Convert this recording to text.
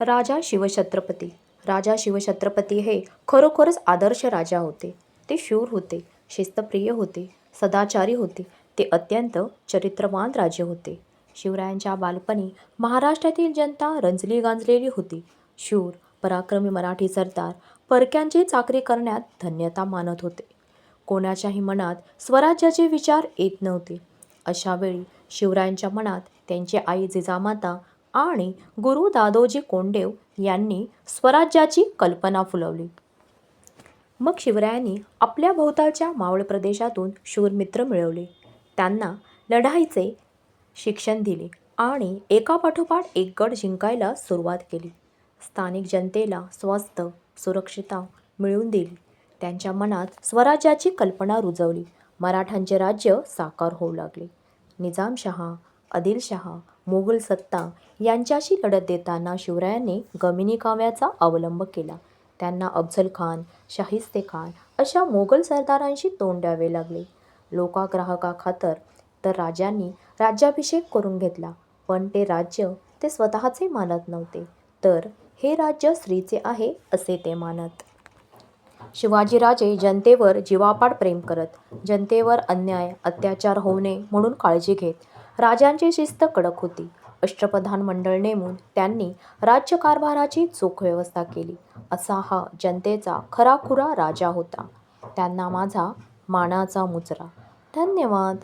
राजा शिवछत्रपती. राजा शिवछत्रपती हे खरोखरच आदर्श राजा होते. ते शूर होते शिस्तप्रिय होते सदाचारी होते. ते अत्यंत चरित्रवान राजे होते. शिवरायांच्या बालपणी महाराष्ट्रातील जनता रंजली गांजलेली होती. शूर पराक्रमी मराठी सरदार परक्यांची चाकरी करण्यात धन्यता मानत होते. कोणाच्याही मनात स्वराज्याचे विचार येत नव्हते. अशावेळी शिवरायांच्या मनात त्यांची आई जिजामाता आणि गुरु दादोजी कोंडेव यांनी स्वराज्याची कल्पना फुलवली. मग शिवरायांनी आपल्या भोवतालच्या मावळ प्रदेशातून शूरमित्र मिळवले. त्यांना लढाईचे शिक्षण दिले आणि एकापाठोपाठ एक गड जिंकायला सुरुवात केली. स्थानिक जनतेला स्वस्त सुरक्षिता मिळवून दिली. त्यांच्या मनात स्वराज्याची कल्पना रुजवली. मराठ्यांचे राज्य साकार होऊ लागले. निजामशहा आदिलशाह मोगल सत्ता यांच्याशी लढत देताना शिवरायांनी गमिनी काव्याचा अवलंब केला. त्यांना अफझल खान शाहिस्ते खान अशा मोगल सरदारांशी तोंड द्यावे लागले. लोकाग्राहकाखातर तर राजांनी राज्याभिषेक करून घेतला पण ते राज्य ते स्वतःचे मानत नव्हते. तर हे राज्य स्त्रीचे आहे असे ते मानत. शिवाजीराजे जनतेवर जीवापाड प्रेम करत जनतेवर अन्याय अत्याचार होऊ नये म्हणून काळजी घेत राजांची शिस्त कडक होती. अष्टप्रधान मंडळ नेमून त्यांनी राज्यकारभाराची चोख व्यवस्था केली. असा हा जनतेचा खराखुरा राजा होता. त्यांना माझा मानाचा मुजरा. धन्यवाद.